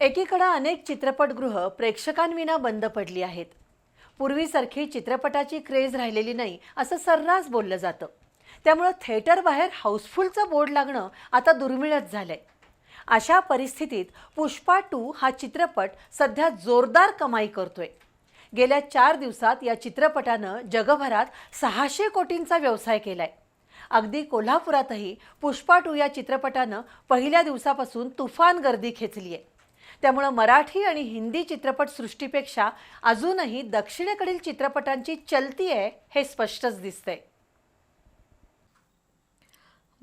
एकीकडं अनेक चित्रपटगृह प्रेक्षकांविना बंद पडली आहेत. पूर्वीसारखी चित्रपटाची क्रेज राहिलेली नाही असं सर्रास बोललं जातं. त्यामुळं थिएटरबाहेर हाऊसफुलचं बोर्ड लागणं आता दुर्मिळच झालंय. अशा परिस्थितीत पुष्पा टू हा चित्रपट सध्या जोरदार कमाई करतोय. गेल्या चार दिवसात या चित्रपटानं जगभरात सहाशे कोटींचा व्यवसाय केलाय. अगदी कोल्हापुरातही पुष्पा टू या चित्रपटानं पहिल्या दिवसापासून तुफान गर्दी खेचली आहे त्यामुळं मराठी आणि हिंदी चित्रपटसृष्टीपेक्षा अजूनही दक्षिणेकडील चित्रपटांची चलती आहे हे स्पष्टच दिसतंय.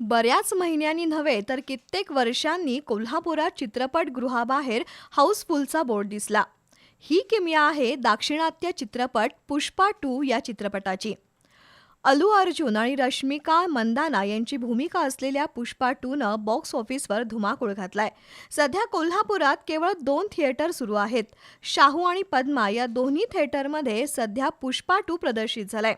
बऱ्याच महिन्यांनी नव्हे तर कित्येक वर्षांनी कोल्हापुरात चित्रपटगृहाबाहेर हाऊसफुलचा बोर्ड दिसला. ही किमया आहे दाक्षिणात्य चित्रपट पुष्पा टू या चित्रपटाची. अल्लू अर्जुन आणि रश्मिका मंदाना यांची भूमिका असलेल्या पुष्पा टूनं बॉक्स ऑफिसवर धुमाकूळ घातलाय. सध्या कोल्हापुरात केवळ दोन थिएटर सुरू आहेत. शाहू आणि पद्मा या दोन्ही थिएटरमध्ये सध्या पुष्पा टू प्रदर्शित झालाय.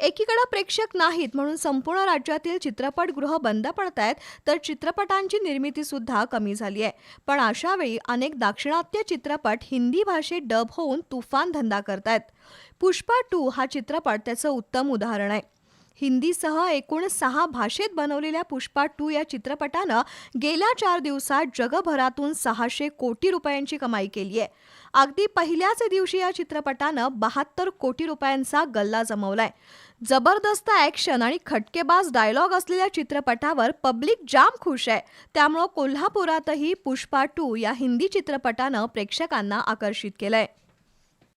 एकीकडे प्रेक्षक नाहीत म्हणून संपूर्ण राज्यातील चित्रपटगृह बंद पडत आहेत तर चित्रपटांची निर्मिती सुद्धा कमी झाली आहे. पण अशावेळी अनेक दाक्षिणात्य चित्रपट हिंदी भाषेत डब होऊन तुफान धंदा करतायत. पुष्पा टू हा चित्रपट त्याचं उत्तम उदाहरण आहे. हिंदीसह एकूण सहा भाषेत बनवलेल्या पुष्पा टू या चित्रपटानं गेल्या चार दिवसात जगभरातून सहाशे कोटी रुपयांची कमाई केली आहे. अगदी पहिल्याच दिवशी या चित्रपटानं बहात्तर कोटी रुपयांचा गल्ला जमवलाय. जबरदस्त ॲक्शन आणि खटकेबाज डायलॉग असलेल्या चित्रपटावर पब्लिक जाम खुश आहे. त्यामुळं कोल्हापुरातही पुष्पा टू या हिंदी चित्रपटानं प्रेक्षकांना आकर्षित केलंय.